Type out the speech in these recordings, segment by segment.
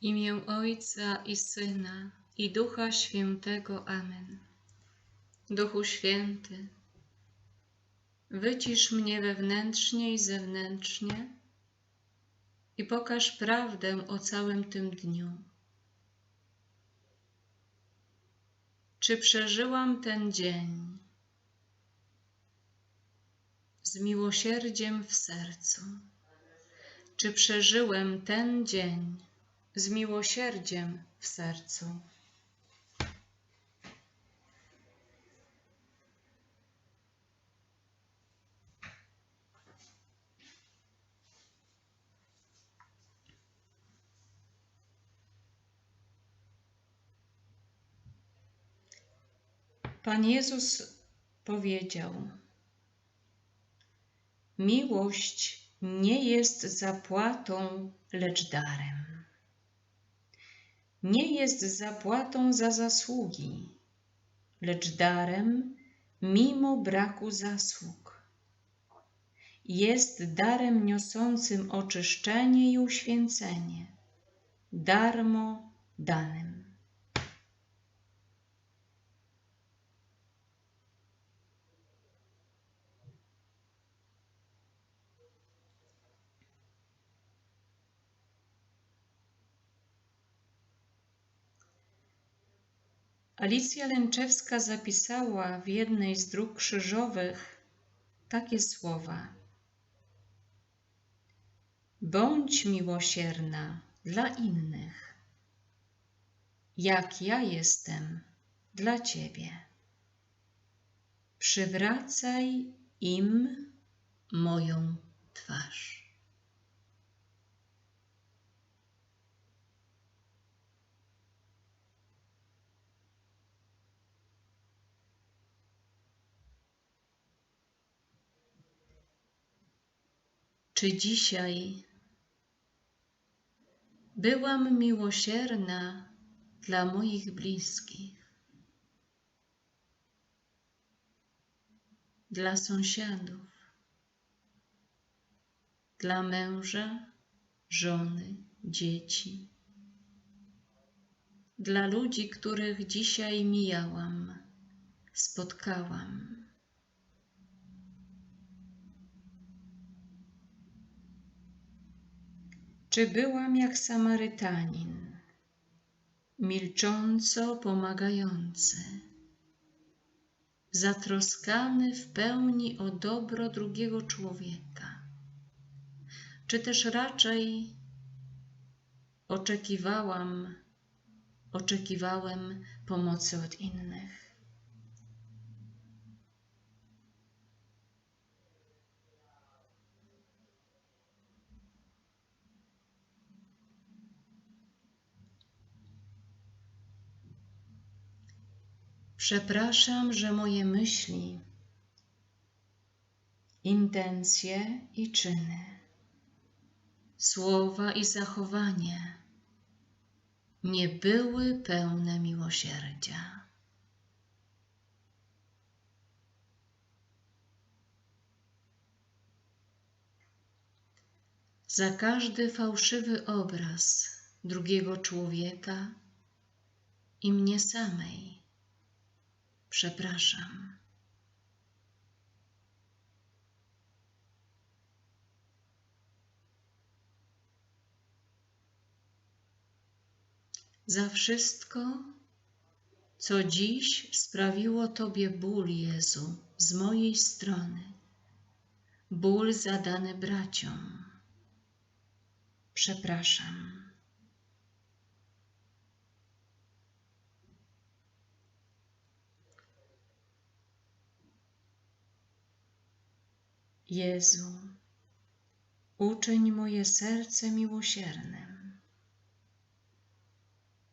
imię Ojca i Syna i Ducha Świętego. Amen. Duchu Święty, wycisz mnie wewnętrznie i zewnętrznie i pokaż prawdę o całym tym dniu. Czy przeżyłam ten dzień z miłosierdziem w sercu? Czy przeżyłem ten dzień z miłosierdziem w sercu? Pan Jezus powiedział: Miłość nie jest zapłatą, lecz darem. Nie jest zapłatą za zasługi, lecz darem mimo braku zasług. Jest darem niosącym oczyszczenie i uświęcenie, darmo danym. Alicja Lęczewska zapisała w jednej z dróg krzyżowych takie słowa: Bądź miłosierna dla innych, jak ja jestem dla ciebie. Przywracaj im moją twarz. Czy dzisiaj byłam miłosierna dla moich bliskich, dla sąsiadów, dla męża, żony, dzieci, dla ludzi, których dzisiaj mijałam, spotkałam? Czy byłam jak Samarytanin, milcząco pomagający, zatroskany w pełni o dobro drugiego człowieka? Czy też raczej oczekiwałam, oczekiwałem pomocy od innych? Przepraszam, że moje myśli, intencje i czyny, słowa i zachowanie nie były pełne miłosierdzia. Za każdy fałszywy obraz drugiego człowieka i mnie samej Przepraszam. Za wszystko, co dziś sprawiło Tobie ból, Jezu, z mojej strony, ból zadany braciom. Przepraszam. Jezu, uczyń moje serce miłosiernym,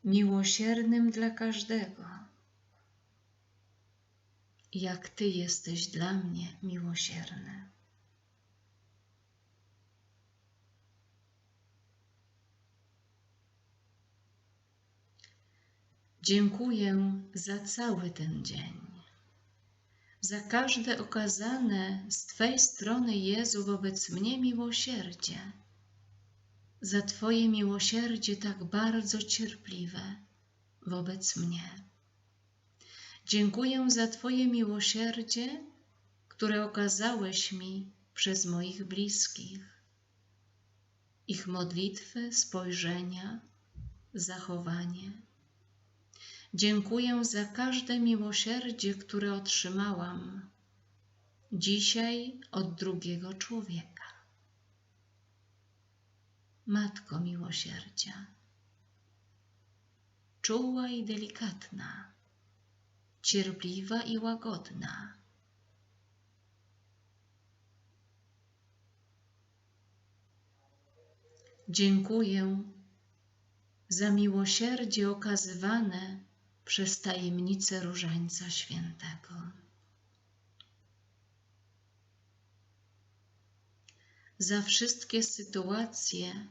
miłosiernym dla każdego, jak Ty jesteś dla mnie miłosierny. Dziękuję za cały ten dzień za każde okazane z Twej strony, Jezu, wobec mnie miłosierdzie, za Twoje miłosierdzie tak bardzo cierpliwe wobec mnie. Dziękuję za Twoje miłosierdzie, które okazałeś mi przez moich bliskich, ich modlitwy, spojrzenia, zachowanie. Dziękuję za każde miłosierdzie, które otrzymałam dzisiaj od drugiego człowieka. Matko miłosierdzia, czuła i delikatna, cierpliwa i łagodna. Dziękuję za miłosierdzie okazywane przez tajemnicę Różańca Świętego. Za wszystkie sytuacje,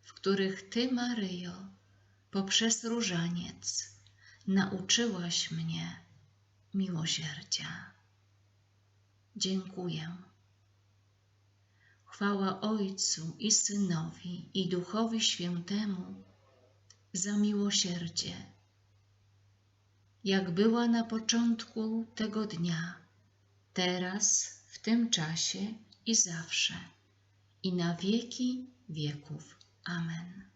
w których Ty, Maryjo, poprzez różaniec nauczyłaś mnie miłosierdzia. Dziękuję. Chwała Ojcu i Synowi i Duchowi Świętemu za miłosierdzie, jak była na początku tego dnia, teraz, w tym czasie i zawsze, i na wieki wieków. Amen.